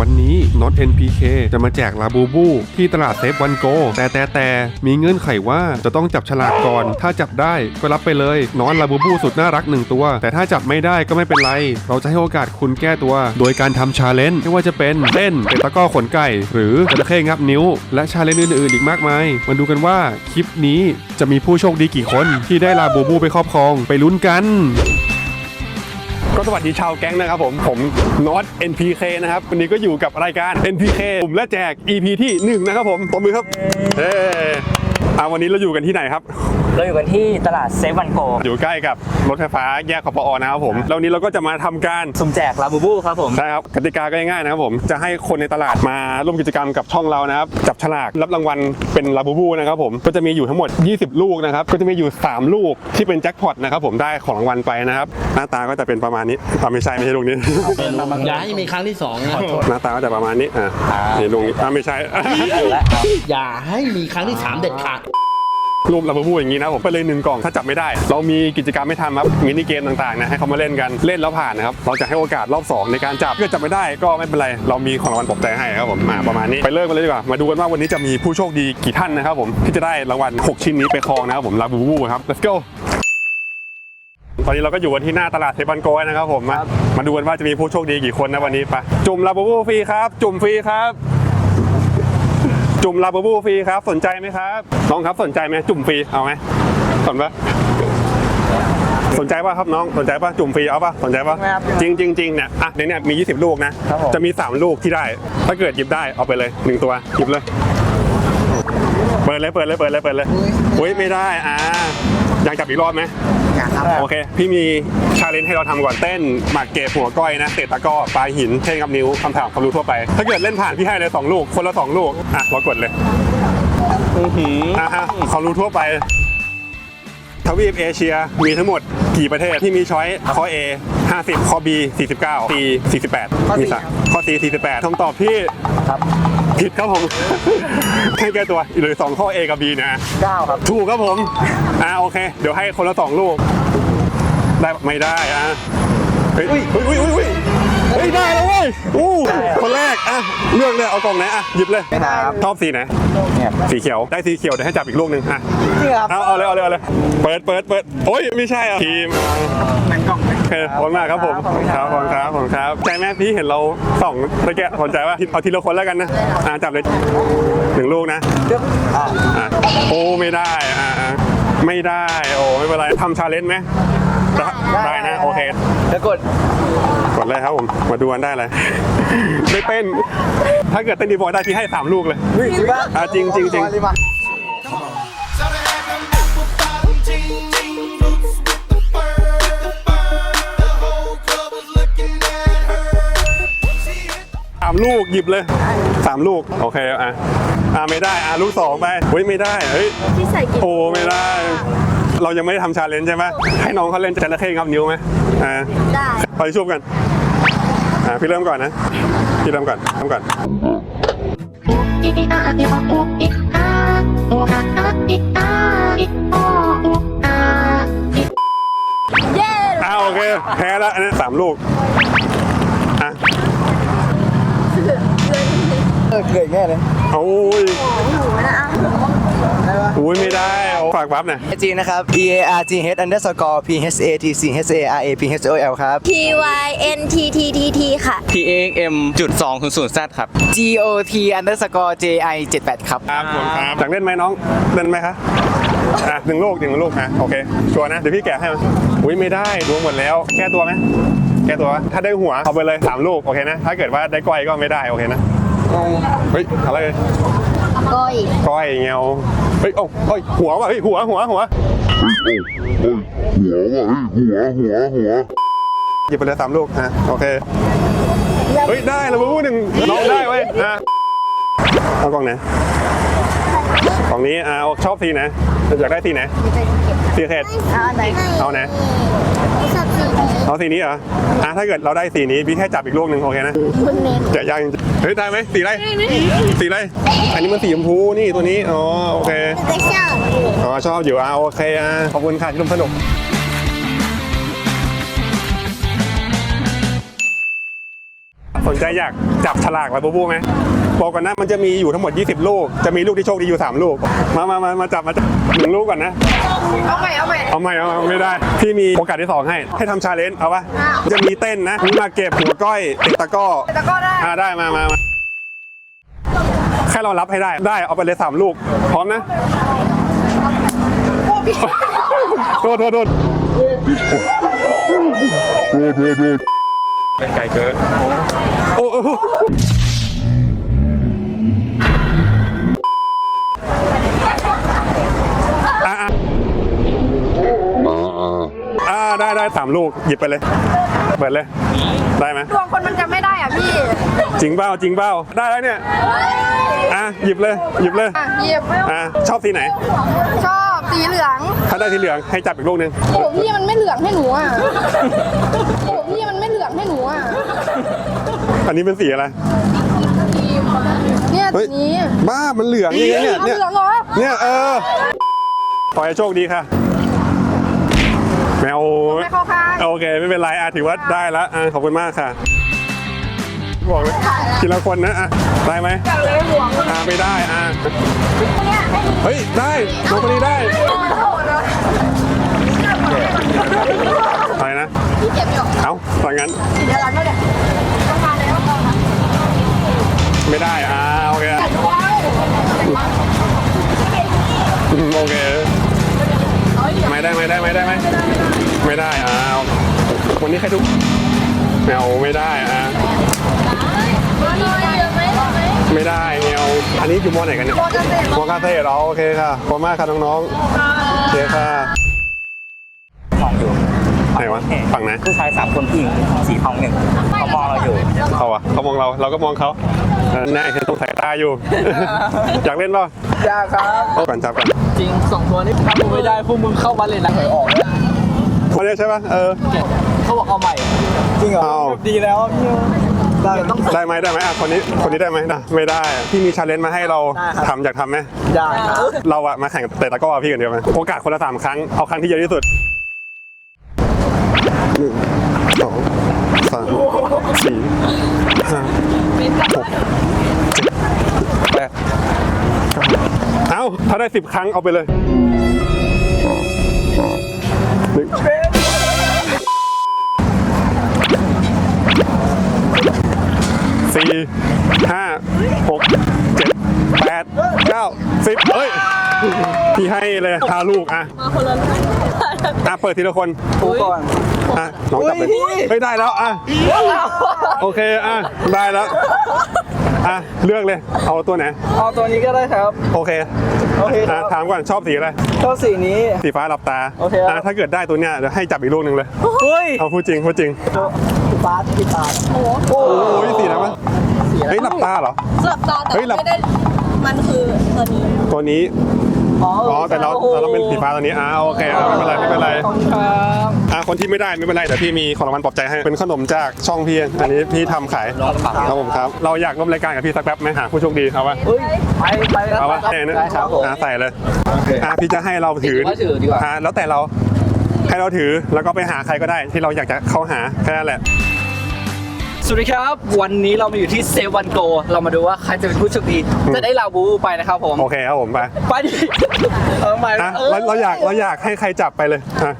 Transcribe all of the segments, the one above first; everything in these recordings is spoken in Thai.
วันนี้ Not NPK จะมาแจกลาบูบูที่ตลาดเซฟวันโก แต่แต่แต่มีเงื่อนไขว่าจะต้องจับฉลากก่อน ถ้าจับได้ก็รับไปเลยนอนลาบูบูสุดน่ารักหนึ่งตัว แต่ถ้าจับไม่ได้ก็ไม่เป็นไร เราจะให้โอกาสคุณแก้ตัว โดยการทำชาเลนจ์ไม่ว่าจะเป็นเต้นเตะตะก้อขนไก่ หรือจระเข้งับนิ้ว และชาเลนจ์อื่นๆอีกมากมายมาดูกันว่าคลิปนี้จะมีผู้โชคดีกี่คนที่ได้ลาบูบูไปครอบครองไปลุ้นกัน ก็สวัสดีชาวแก๊งนะครับผม ผมน็อต NPK นะครับ วันนี้ก็อยู่กับรายการ NPK กลุ่มและแจก EP ที่ 1 นะครับผมตบมือครับเอ ออ่าวันนี้เราอยู่กันที่ไหนครับ เราอยู่กันที่ตลาดเซฟวันโกอยู่ใกล้กับรถไฟฟ้าแยกขปอนะครับผมแล้ววันนี้เราก็จะมาทำการสุ่มแจกลาบูบูครับผมใช่ครับกติกาก็ง่ายๆนะครับผมจะให้คนในตลาดมาร่วมกิจกรรมกับช่องเรานะครับจับฉลากรับรางวัลเป็นลาบูบูนะครับผมก็จะมีอยู่ทั้งหมด 20 ลูกนะครับก็จะมีอยู่ 3 ลูกที่เป็นแจ็คพอตนะครับผมได้ของรางวัลไปนะครับหน้าตาก็จะเป็นประมาณนี้อ่าไม่ใช่ไม่ใช่ลูกนี้ อย่าให้มีครั้งที่สองนะหน้าตาก็จะประมาณนี้อ่านี่ลุงอ่าไม่ใช่ อย่าให้มีครั้งที่สามเด็ดขาด รูปลาบูบูอย่างนี้นะผมไปเลยหนึ่งกล่องถ้าจับไม่ได้ เรามีกิจกรรมให้ทำครับมินิเกมต่างๆนะให้เขามาเล่นกันเล่นแล้วผ่านนะครับเราจะให้โอกาสรอบ 2 ในการจับถ้าจับไม่ได้ก็ไม่เป็นไร เรามีของรางวัลปลอบใจให้ครับผมมาประมาณนี้ไปเริ่มกันเลยดีกว่ามาดูกันว่าวันนี้จะมีผู้โชคดีกี่ท่านนะครับผมที่จะได้รางวัล6 ชิ้นนี้ไปครองนะครับผมลาบูบูครับ let's go ตอนนี้เราก็อยู่กันที่หน้าตลาดเทปันโกนะครับผมมามาดูกันว่าจะมีผู้โชคดีกี่คนนะวันนี้ไปจุ่มลาบูบูฟรีครับ จุ่มฟรีครับ จุ่มลาบูบูฟรีครับ สนใจไหมครับน้องครับสนใจไหมจุ่มฟรีเอาไหมสนปะสนใจป่ะครับน้องสนใจป่ะจุ่มฟรีเอาป่ะสนใจป่ะไม่ครับจริงจริงจริงเนี่ยอะในเนี่ยมี 20 ลูกนะครับผม จะมี 3 ลูกที่ได้ ถ้าเกิดหยิบได้เอาไปเลยหนึ่งตัวหยิบเลย เปิดเลยเปิดเลยเปิดเลยเปิดเลยอุ้ยไม่ได้อ่าอยากจับอีกรอบไหม อยากครับ โอเค พี่มีชาเลนจ์ให้เราทำก่อนเต้นหมากเก็บหัวก้อยนะ เตะตะกร้อปลายหินเท่งกับนิ้วคำถามความรู้ทั่วไป ถ้าเกิดเล่นผ่านพี่ให้เลยสองลูก คนละสองลูก อะเรากดเลยอะฮะความรู้ทั่วไป ทวีปเอเชียมีทั้งหมดกี่ประเทศที่มีช้อยข้อ A 50ข้อ B 49 C 48มีสักข้อ C 48คำตอบที่ครับ ผิดครับผม ให้แก้ตัวเหลือสองข้อ A กับ B นะ เก้าครับ ถูกครับผม อ่าโอเค เดี๋ยวให้คนละสองลูก ได้ไม่ได้อะเฮ้ยอุ้ยอุ้ยอุ้ยอุ้ยเฮ้ยได้แล้วเว้ยอู้คนแรกอะเลือกเลยเอากล่องไหนอะหยิบเลยครับ ชอบสีไหนเนี่ยสีเขียวได้สีเขียวเดี๋ยวให้จับอีกลูกหนึ่งอะจริงครับเอาเอาเลยเอาเลยเอาเลยเปิดเปิดเปิดโอ้ยไม่ใช่อะทีมเหมือนกล่องโอ เคขอบคุณมากครับผมขอบคุณคครัรับบขอบคุณครับขอบคุณครับใจแม่พี่เห็นเราสองตะแกะสนใจว่าเอาทีละคนแล้วกันนะอ่าจับเลยหนึ่งลูกนะอ่าอะโอ้ไม่ได้อะอะไม่ได้โอ้ไม่เป็นไรทำชาเลนจ์ไหมได้ได้นะโอเคแล้วกดกดเลยครับผมมาดูกันได้เลยได้เต้นถ้าเกิดเต้นดีบอยได้พี่ให้สามลูกเลยจริงป่ะอะจริงจริงจริง สามลูกหยิบเลยสามลูกโอเคอะอะไม่ได้อะลูกสองไปเฮ้ยไม่ได้เฮ้ยที่ใส่กี่โอ้ไม่ได้ เรายังไม่ได้ทำชาเลนจ์ใช่ไหมให้น้องเขาเล่นจระเข้งับนิ้วไหมอ่าได้ไปชุบกันอ่าพี่เริ่มก่อนนะพี่เริ่มก่อนเริ่มก่อนเย้อ่าโอเคแพ้แล้วอันนี้สามลูก เออเกิดแง่เลยโอ้ยหมูนะอะอุ้ยไม่ได้โอ้ฝากปั๊บหน่อยไอจีนะครับ E A R G H underscore P H A T C H A R A P H O L ครับ P Y N T T T T ค่ะ P A M จุดสองศูนย์ศูนย์ Z ครับ G O T underscore J I 78ครับครับผมครับอยากเล่นไหมน้องเล่นไหมคะอะหนึ่งลูกหนึ่งลูกอะโอเคชัวร์นะ เดี๋ยวพี่แกะให้มาอุ้ยไม่ได้ดวงหมดแล้ว แก้ตัวไหมแก้ตัวปะถ้าได้หัวเอาไปเลยสามลูกโอเคนะถ้าเกิดว่าได้ก้อยก็ไม่ได้โอเคนะ เฮ้ยอะไรเอ่ยก้อยก้อยเงาเฮ้ยโอ้เฮ้ยหัวว่ะเฮ้ยหัวหัวหัวหัวว่ะเฮ้ยหัวหัวหัวหยิบไปเลยสามลูกอะโอเคเฮ้ยได้แล้วบู๊หนึ่งน้องได้เว้ยอะเอากล่องไหนกล่องนี้อะเอาชอบสีไหนอยากได้สีไหนสีเขตเอาไหนเอาไหนชอบสีนี้ เอาสีนี้เหรออะถ้าเกิดเราได้สีนี้พี่แค่จับอีกลูกหนึ่งโอเคนะคุณเน้นจะยากจริงๆเฮ้ยได้ไหมสีอะไรสีอะไรอันนี้มันสีชมพูนี่ตัวนี้อ๋อโอเคก็ชอบอ๋อชอบอยู่อะโอเคอะขอบคุณค่ะที่ร่วมสนุกสนใจอยากจับฉลากลาบูบูไหม บอกก่อนนะมันจะมีอยู่ทั้งหมด 20 ลูก จะมีลูกที่โชคดีอยู่ 3 ลูก มามามามาจับมาจับหนึ่งลูกก่อนนะ เอาใหม่เอาใหม่ เอาใหม่เอาใหม่ไม่ได้ พี่มีโอกาสที่สองให้ ให้ทำชาเลนจ์เอาปะจะมีเต้นนะมีมาเก็บหัวก้อยติดตะกร้อตะก้อได้ อ่าได้มามามาแค่เรารับให้ได้ ได้เอาไปเลยสามลูก พร้อมนะโทษโทษโทษเป็นไก่เกินโอ้โอ้ ได้ได้สามลูกหยิบไปเลย เปิดเลย ได้ไหมดวงคนมันจะไม่ได้อะพี่จริงเปล่าจริงเปล่าได้แล้วเนี่ยอะหยิบเลยหยิบเลยอะหยิบอะชอบสีไหน ชอบสีเหลือง ถ้าได้สีเหลืองให้จับอีกลูกหนึงโอ้พี่มันไม่เหลืองให้หนูอะโอ้พี่มันไม่เหลืองให้หนูอะอันนี้เป็นสีอะไร เนี่ยเฮ้สีย นี้บ้ามันเหลืองอย่างเงี้ยเนี่ยเอาเนี่ยเหลืองเหรอเนี่ยเออขอให้โชคดีค่ะ แมวไม่เข้าข้าง โอเค ไม่เป็นไรอะถือว่าได้แล้วอะขอบคุณมากค่ะ บอกเลยทีละคนนะอะได้ไหมอะไม่ได้อะเฮ้ยได้น้องคนนี้ได้อะไรนะพี่เก็บไม่ออกเอ้าถ้างั้นเดี๋ยวหลังก็เดี๋ยวต้องมาแล้วไม่ได้อ่าโอเคอืมโอเค ไม่ได้ไม่ได้ไม่ได้ไหมไม่ได้อ่าวันนี้ใครทุกแมวไม่ได้อ่าไม่ได้แมวอันนี้อยู่มอไหนกันเนี่ยมอเกษตรอ๋อโอเคค่ะขอบคุณมากค่ะน้องๆโอเคค่ะมองอยู่ไหนวะฝั่งไหนผู้ชายสามคนผู้หญิงสีทองหนึ่งเขามองเราอยู่เขาอะเขามองเราเราก็มองเขาเออ แน่เห็นตรงสายตาอยู่ อยากเล่นป่ะอยากครับโอ้ก่อนจับก่อนจริงสองตัวนี้ถ้ามึงไม่ได้พวกมึงเข้ามาเลยนะหวยออกคนนี้ใช่ป่ะเออเขาบอกเอาใหม่ จริงเหรอเอาดีแล้วพี่ได้ต้องได้ไหมได้ไหมอะคนนี้คนนี้ได้ไหมนะไม่ได้อะพี่มีชาเลนจ์มาให้เราได้ครับทำอยากทำไหมได้ครับเราอะมาแข่งเตะตะกร้อพี่กันเดียวไหมโอกาสคนละสามครั้งเอาครั้งที่เยอะที่สุดหนึ่งสอง สามสี่ห้าหกเจ็ดแปดเก้าเอาถ้าได้สิบครั้งเอาไปเลยหนึ่งสี่ห้าหกเจ็ด แปดเก้าสิบเฮ้ย พี่ให้เลยห้าลูกอะอะเปิดทีละคนกูก่อนอะน้องจับเลยเฮ้ยได้แล้วอะโอเคอะได้แล้วอะเลือกเลยเอาตัวไหนเอาตัวนี้ก็ได้ครับ โอเคโอเคคอะรับถามก่อนชอบสีอะไรชอบสีนี้สีฟ้าหลับตาโอเคครับอะถ้าเกิดได้ตัวเนี้ยเดี๋ยวให้จับอีกลูกหนึ่งเลยเฮ้ยเอาพูดจริงพูดจริงสีฟ้าสีฟ้าโอ้โหโอ้ยสีนะวะ เฮ้ยหลับตาเหรอสลับตาแต่เฮ้ยหลับ ไม่ได้มันคือตัวนี้ตัวนี้ อ๋ออ๋อ แต่เราเราต้องเป็นสีฟ้าตัวนี้อะโอเคอะไม่เป็นไรไม่เป็นไรขอบคุณครับอะคนที่ไม่ได้ไม่เป็นไรแต่พี่มีของรางวัลปลอบใจให้ เป็นขนมจากช่องพี่อันนี้พี่ทำขาย ครับผมครับ เราอยากร่วมรายการกับพี่สักแป๊บไหมหาผู้โชคดีเอาวะเฮ้ยไปไปครับเอาวะไปแน่นะได้ครับผม อะใส่เลยอะพี่จะให้เราถือว่าถือดีกว่า อะแล้วแต่เราให้เราถือแล้วก็ไปหาใครก็ได้ที่เราอยากจะเข้าหาแค่นั้นแหละ สวัสดีครับ วันนี้เรามาอยู่ที่เซวันโกเรามาดูว่าใครจะเป็นผู้โชคดี จะได้ลาบูบูไปนะครับผม โอเคครับผมไปไปดิเออไปอะเราเราอยากเราอยากให้ใครจับไปเลยอะ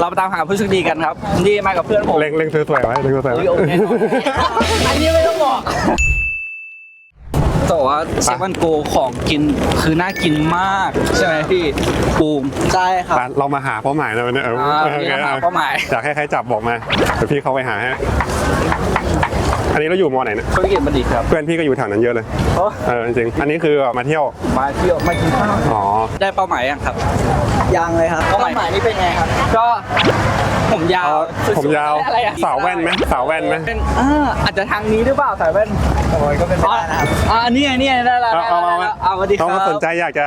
เราไปตามหาผู้โชคดีกันครับ นี่มากับเพื่อนผมเล็งเล็งสวยๆไว้เล็งสวยๆไว้โอเคอันนี้ไม่ต้องบอกแต่ว่าเซวันโกของกินคือน่ากินมาก ใช่ไหมพี่ปูมใช่ครับอะเรามาหาเป้าหมายนะวันนี้เอออ่าโอเควันนี้เราหาอะเป้าหมาย อยากให้ใครจับบอกมาเดี๋ยวพี่เข้าไปหาให้ อันนี้เราอยู่มอไหนเนี่ยธุรกิจบัณฑิตครับ เพื่อนพี่ก็อยู่แถวนั้นเยอะเลยโอ้ เออจริงๆอันนี้คือมาเที่ยวมาเที่ยวมากินข้าวอ๋อได้เป้าหมายยังครับ ยังเลยครับเป้าหมายหมายนี้เป็นไงครับ ก็ผมยาวสๆผมยาวอะไรอะสาวแว่นไหมสาวแว่นไหมเป็นอ่าอาจจะทางนี้หรือเปล่าสายแว่นโอ้ยก็เป็นไปอ๋อได้นะครับ อ่านี่ไงนี่ไงได้แล้วเอาได้เอาแล้วเอาได้แล้วเอาสวัสดีคน้องรับก็สนใจอยากจะ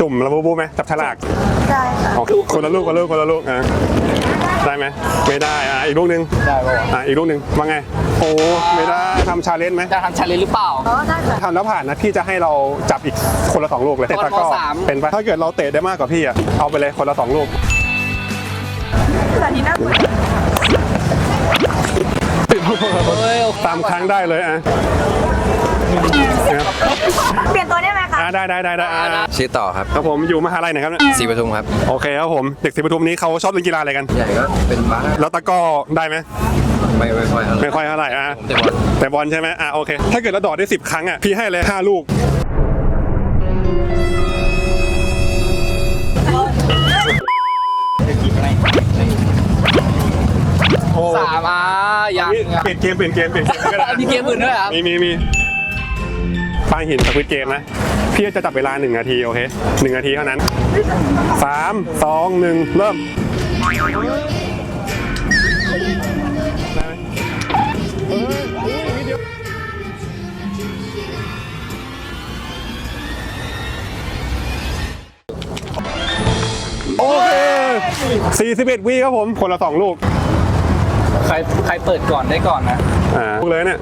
จุ่มระบูบูไหมจับฉลากได้ค่ะอ๋อคนละลูกคนละลูกคนละลูกอะ ได้ ไหมไม่ได้อะอีกลูกหนึงได้ป่ะอะอีกลูกหนึงว่าไง โอ้ไม่ได้ทำชาเลนจ์ไหมจะทำชาเลนจ์หรือเปล่าอ๋อได้ค่ะทำแล้วผ่านนะพี่จะให้เราจับอีกคนละสองลูกเลยเตะตะกร้อคนละสาม เป็นปะถ้าเกิดเราเตะได้มากกว่าพี่อะเอาไปเลยคนละสองลูกตื่นเฮ้ยตามครั้งได้เลยอะนะครับเปลี่ยนตัวได้ไหมคะ อะได้ได้ได้ได้อะชื่อต่อครับครับผมอยู่มหาลัยไหนครับเนี่ยศรีปทุมครับโอเคครับผมเด็กศรีปทุมนี้เขาชอบเล่นกีฬาอะไรกัน ใหญ่ก็เป็นบ้าแล้วตะกร้อได้ไหมไม่ไม่ค่อยเท่าไหร่ไม่ค่อยเท่าไหร่อะแต่บอลแต่บอลใช่ไหมอะโอเค ถ้าเกิดเราดอดได้ 10 ครั้งอะพี่ให้เลย5ลูก โอ้สามอะยังนี่อะเปลี่ยนเกมเปลี่ยนเกมเปลี่ยนเกมก็ได้มีเกมอื่นด้วยเหรอครับมีมีมีฟางหินสควิตเกมนะ พี่จะจับเวลา 1 นาที โอเค1นาทีเท่านั้น 3 2 1 เริ่มได้ไหมเออโอ้ยนิดเดียวโอเค41วิครับผม คนละ 2 ลูก ใครใครเปิดก่อนได้ก่อนนะ อ่าลูกเลยเนี่ย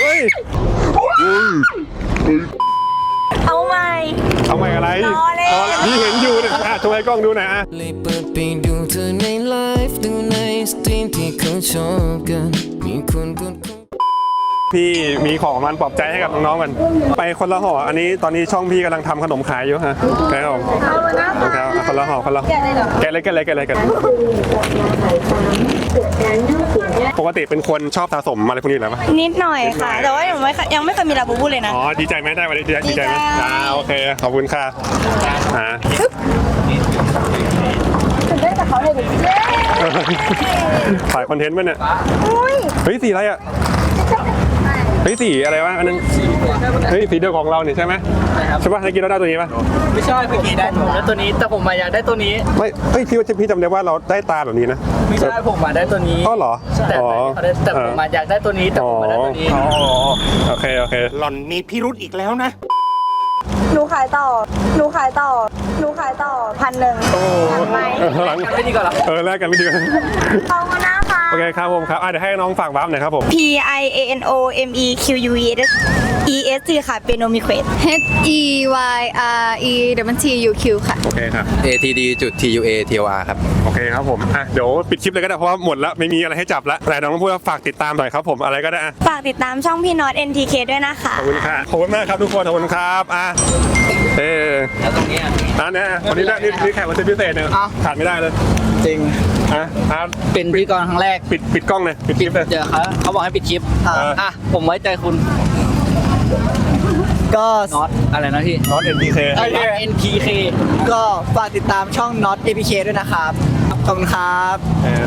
เฮ้ย เอาใหม่ เอาใหม่อะไรรอเลยานี่เห็นอยู่เนี่ยอะโชว์ให้กล้องดูหน่อยอะเลยเปิดไปดูเธอในไลฟ์ดูในสตรีมที่เขาชอบกัน มีคนกด พี่มีของรางวัลปลอบใจให้กับน้องๆกัน ไปคนละห่ออันนี้ตอนนี้ช่องพี่กำลังทำขนมขายอยู่ฮะครับผมเอามานะโอเคเอาคนละห่อคนละแกะเลยเหรอแกะเลยแกะเลยแกะเลยแกะเลยปกติเป็นคนชอบสะสมอะไรพวกนี้เหรอปะนิดหน่อยค่ะ แต่ว่ายังไม่เคยยังไม่เคยมีลาบูบูเลยนะอ๋อดีใจไหมได้วันนี้ดีใจดีใจไหมดีใจอ่าโอเคขอบคุณค่ะอ่าตื่นเต้นกับเขาเลยดิเย้ถ่ายคอนเทนต์ป่ะเนี่ยอุ้ยเฮ้ยสีอะไรอะเฮ้ยสีอะไรวะอันนั้นเฮ้ยสีเดียวของเราเนี่ยใช่ไหมใช่ครับ ใช่ป่ะเมื่อกี้เราได้ตัวนี้ป่ะไม่ใช่เมื่อกี้ได้ผมได้ตัวนี้แต่ผมมาอยากได้ตัวนี้ ไม่เฮ้ยพี่ว่าพี่จำได้ว่าเราได้ตาแบบนี้นะไม่ใช่ผมมาได้ตัวนี้อ๋อเหรอแต่อ๋อแต่แต่ผมมาอยากได้ตัวนี้แต่ผมมาได้ตัวนี้ อ๋อโอเคโอเค หล่อนมีพิรุธอีกแล้วนะ หนูขายต่อ หนูขายต่อ หนูขายต่อพันหนึ่งโอ้ไหมเออหลัง ไม่ดีกว่าเหรอ เออแลกกันไม่ดีกันขอบคุณนะคะ โอเคครับผมครับอะเดี๋ยวให้น้องฝากบัฟหน่อยครับผม P I A N O M E Q U E S E S T ค่ะ เป็นโนมิเควส H E Y R E W T U Q ค่ะ โอเคครับ ATD จุด TUA TOR ครับ โอเคครับผมอะเดี๋ยวปิดคลิปเลยก็ได้เพราะว่าหมดแล้วไม่มีอะไรให้จับแล้วแต่น้องต้องพูดว่าฝากติดตามหน่อยครับผมอะไรก็ได้อะฝากติดตามช่องพี่น็อต NTK ด้วยนะคะ ขอบคุณค่ะขอบคุณมากครับทุกคนขอบคุณครับอะเออแล้วตรงนี้อะอะเนี่ยวันนี้นะนี่นี่แขกวันพิเศษเนี่ยอ้าวขาดไม่ได้เลย จริง อะอะเป็นพิธีกรครั้งแรกปิดปิดกล้องเลยปิดคลิปเลยเดี๋ยวเขาเขาบอกให้ปิดคลิปเอออ่ อะผมไว้ใจคุณก็น็อตอะไรนะพี่น็อต NPK น็อต NPK ก็ฝากติดตามช่อง Not APK ด้วยนะครับ ขอบคุณครับ เออ